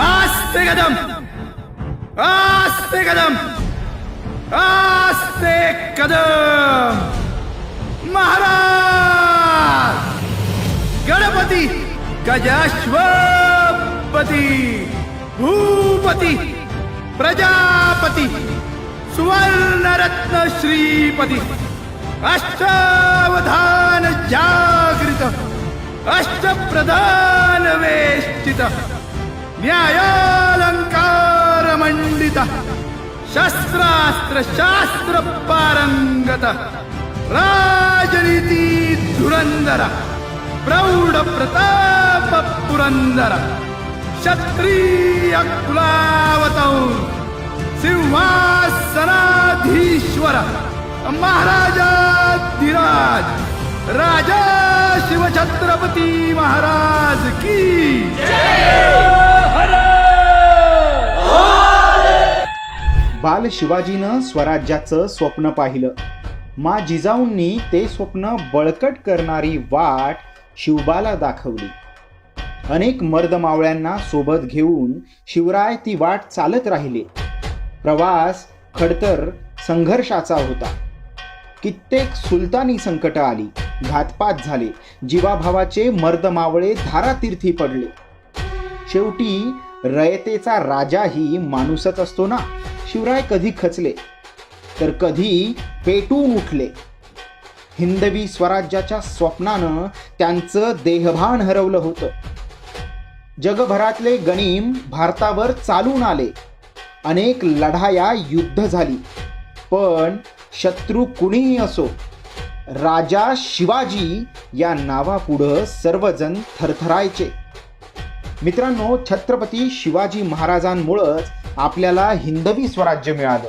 आस्ते कदम! आस्ते कदम! आस्ते कदम! महाराज! गणपती! गजाश्वपती! भूपती! प्रजापती! सुवर्णरत्न श्रीपती! अष्टावधान जागृत! अष्टप्रधान वेष्टित! न्यायालंकार मंडित शस्त्रास्त्र शास्त्र पारंगत राजनीती धुरंदर प्रौढ प्रताप पुरंदर क्षत्रिय कुलावतौ सिंहासनाधीश्वर महाराजाधिराज राजा शिवछत्रपती महाराज की बाल शिवाजीनं स्वराज्याचं स्वप्न पाहिलं. मा जिजाऊंनी ते स्वप्न बळकट करणारी वाट शिवबाला दाखवली. अनेक मर्दमावळ्यांना सोबत घेऊन शिवराय ती वाट चालत राहिले. प्रवास खडतर संघर्षाचा होता. कित्येक सुलतानी संकट आली घातपात झाले जीवाभावाचे मर्दमावळे धारातीर्थी पडले. शेवटी रयतेचा राजाही माणूसच असतो ना? शिवराय कधी खचले? तर कधी पेटून उठले? हिंदवी स्वराज्याच्या स्वप्नानं त्यांचं देहभान हरवलं होतं. जगभरातले गणिम भारतावर चालून आले. अनेक लढाया युद्ध झाली. पण शत्रू कुणीही असो राजा शिवाजी या नावापुढं सर्वजण थरथरायचे. मित्रांनो छत्रपती शिवाजी महाराजांमुळंच आपल्याला हिंदवी स्वराज्य मिळालं.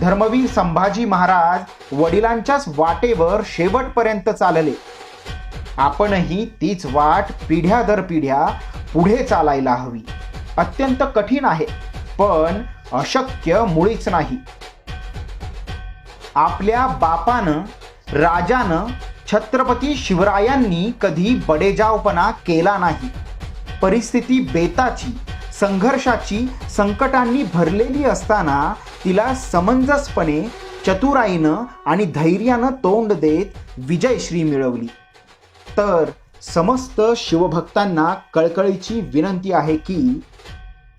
धर्मवीर संभाजी महाराज वडिलांच्याच वाटेवर शेवटपर्यंत चालले. आपणही तीच वाट पिढ्या दर पिढ्या पुढे चालायला हवी. अत्यंत कठीण आहे पण अशक्य मुळीच नाही. आपल्या बापानं राजानं छत्रपती शिवरायांनी कधी बडेजावपणा केला नाही. परिस्थिती बेताची. संघर्षाची संकटांनी भरलेली असताना तिला समंजसपणे चतुराईनं आणि धैर्यानं तोंड देत विजयश्री मिळवली. तर समस्त शिवभक्तांना कळकळीची विनंती आहे की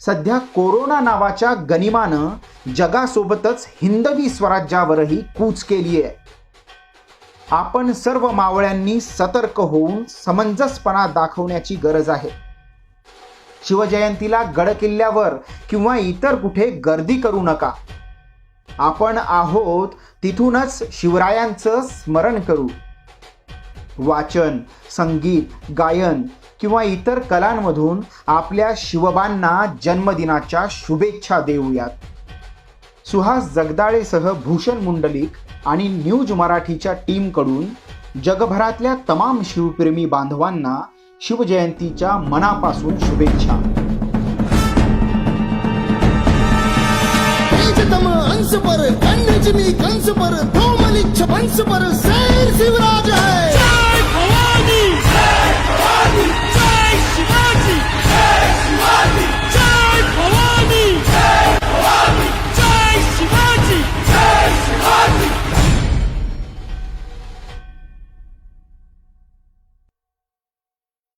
सध्या कोरोना नावाच्या गनिमानं जगासोबतच हिंदवी स्वराज्यावरही कूच केली आहे आपण सर्व मावळ्यांनी सतर्क होऊन समंजसपणा दाखवण्याची गरज आहे. शिवजयंतीला गडकिल्ल्यावर किंवा इतर कुठे गर्दी करू नका. आपण आहोत तिथूनच शिवरायांचं स्मरण करू. वाचन संगीत गायन किंवा इतर कलांमधून आपल्या शिवबांना जन्मदिनाच्या शुभेच्छा देऊयात. सुहास जगदाळेसह भूषण मुंडलिक आणि न्यूज मराठीच्या टीमकडून जगभरातल्या तमाम शिवप्रेमी बांधवांना शिवजयंतीच्या मनापासून शुभेच्छा. तेजतम अंश पर कंस पर धोमलिच्छ वंश पर सैर शिवराजा।